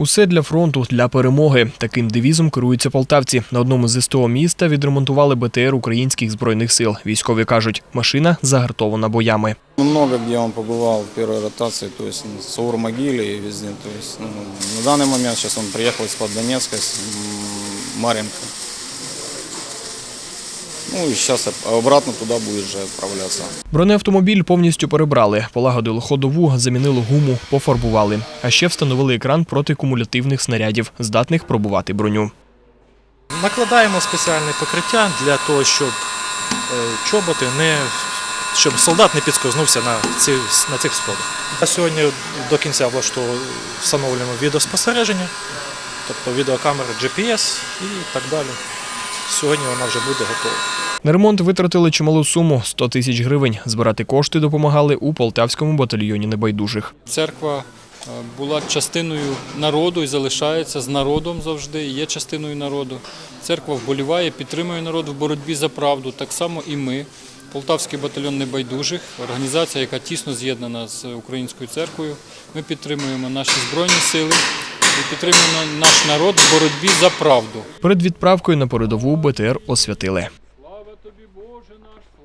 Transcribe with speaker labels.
Speaker 1: Усе для фронту, для перемоги. Таким девізом керуються полтавці. На одному з СТО міста відремонтували БТР українських збройних сил. Військові кажуть, машина загартована боями.
Speaker 2: Ну, Много где он побывал в первой ротации, то есть в Саур-Могиле и везде. То есть, ну, на данный момент сейчас он приехал из-под Донецка, из Маринка. Ну и сейчас обратно туда будет же отправляться.
Speaker 1: Бронеавтомобіль повністю перебрали, полагодили ходову, замінили гуму, пофарбували. А ще встановили екран проти кумулятивних снарядів, здатних пробувати броню.
Speaker 3: Накладаємо спеціальне покриття для того, щоб е, чоботи не щоб солдат не підскознувся на, ці, на цих сходах. А сьогодні до кінця влаштовуємо, встановлюємо відеоспостереження, тобто відеокамери GPS і так далі. Сьогодні вона вже буде готова.
Speaker 1: На ремонт витратили чималу суму 100 тисяч гривень. Збирати кошти допомагали у полтавському батальйоні небайдужих.
Speaker 4: Церква е, була частиною народу і залишається з народом завжди, і є частиною народу. Церква вболіває, підтримує народ в боротьбі за правду. Так само і ми. Полтавський батальйон небайдужих, організація, яка тісно з'єднана з українською церквою. Ми підтримуємо наші збройні сили і підтримуємо наш народ в боротьбі за правду.
Speaker 1: Перед відправкою на передову БТР освятили.